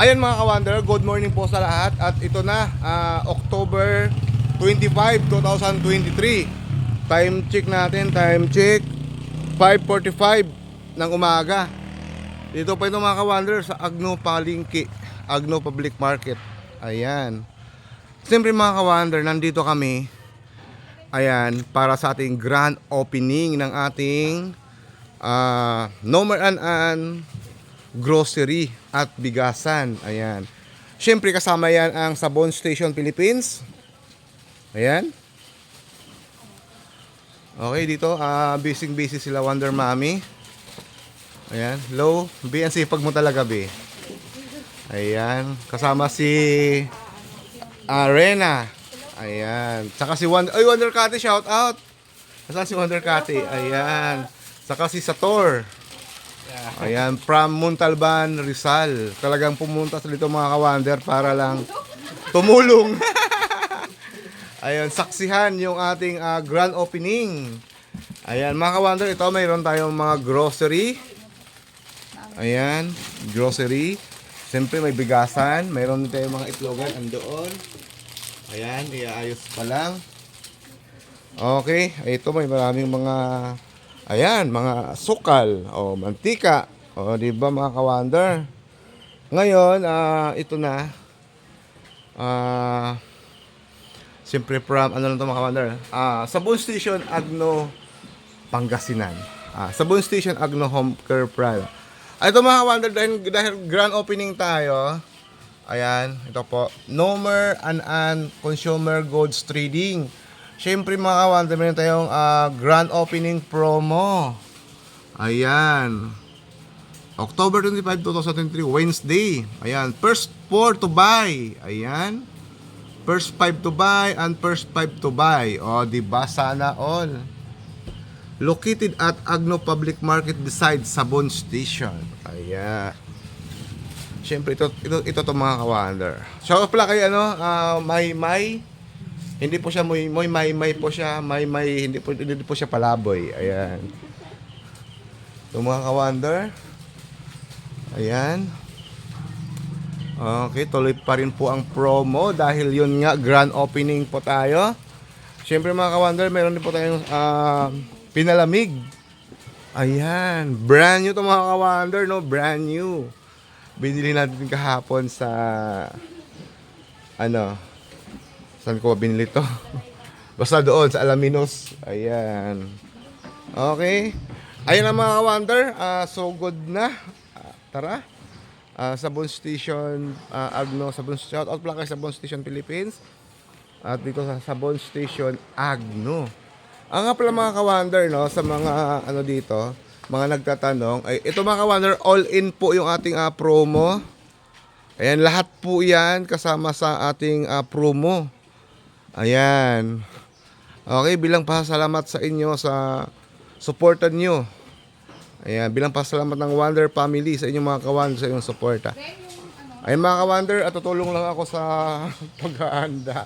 Ayan mga ka-Wonder, good morning po sa lahat. At ito na, ah, October 25, 2023 Time check natin, time check. 5.45 ng umaga. Dito pa ito mga ka-Wonder sa Agno Palingki Agno Public Market. Ayan. Siyempre mga ka-Wonder, nandito kami Ayan, para sa ating grand opening ng ating ah, Nomer An grocery at bigasan. Ayan. Siyempre kasama yan ang Sabon Station Philippines. Ayan. Okay, dito, ah busy busy sila Wonder Mommy. Ayan, low. B, ang sipag mo talaga, B. Ayan, kasama si Arena. Ayan. Saka si Wonder, ay Wonder Kati, shout out. Nasaan si Wonder Kati? Ayan. Saka si Sator. Ayan, from Montalban, Rizal. Talagang pumunta sa dito mga kawander para lang tumulong. Ayan, saksihan yung ating ah, grand opening. Ayan, mga kawander, ito mayroon tayong mga grocery. Ayan, grocery. Siyempre may bigasan. Mayroon din tayong mga itlogan andoon. Ayan, iaayos pa lang. Okay, ito may maraming mga ayan, mga sukal o mantika. O di ba mga kawander? Ngayon, ah ito na. Ah Siyempre from ano lang to mga kawander? Ah, Sabon Station Agno Pangasinan. Ah, Sabon Station Agno Home Care Prada. Ito mga kawander dahil, dahil grand opening tayo. Ayan, ito po. Nomer and An Consumer Goods Trading. Siyempre mga kawander, meron tayong ah, grand opening promo. Ayan. October 25, 2023, Wednesday. Ayan, first 4 to buy. Ayan. First 5 to buy and first 5 to buy. O, di ba sana all? Located at Agno Public Market beside Sabon Station. Ayan. Siyempre, ito, ito, ito to mga kawander. Shout out pala kay ano, ah, May May. Hindi po siya Moy Moy May May po siya. May May, hindi po, hindi po siya palaboy. Ayan. Ito mga kawander. Ayan. Okay, tuloy pa rin po ang promo dahil yun nga, grand opening po tayo. Siyempre mga kawander, meron din po tayong ah, pinalamig. Ayan, brand new to mga kawander, no? Brand new. Binili natin kahapon sa ano, saan ko ba binili to? Basta doon, sa Alaminos. Ayan. Okay. Ayan ang mga kawander, ah, so good na. Ah, tara. Ah, Sabon Station ah, Agno Sabon shout out pala kay Sabon Station Philippines at dito sa Sabon Station Agno ang nga pala mga kawander no sa mga ano dito mga nagtatanong ay ito mga kawander all in po yung ating ah, promo ayan lahat po yan kasama sa ating ah, promo ayan okay bilang pasalamat sa inyo sa supportan nyo Ayan, bilang pasalamat ng Wonder Family sa inyong mga kawander sa inyong suporta. Ayun mga kawander, at tutulong lang ako sa paghahanda.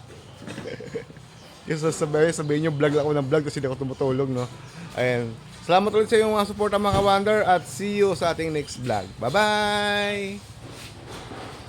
Yung sasabihin, sabihin nyo, vlog lang ako ng vlog kasi hindi ako tumutulong, no? Ayan. Salamat ulit sa inyong mga suporta mga kawander at see you sa ating next vlog. Bye-bye!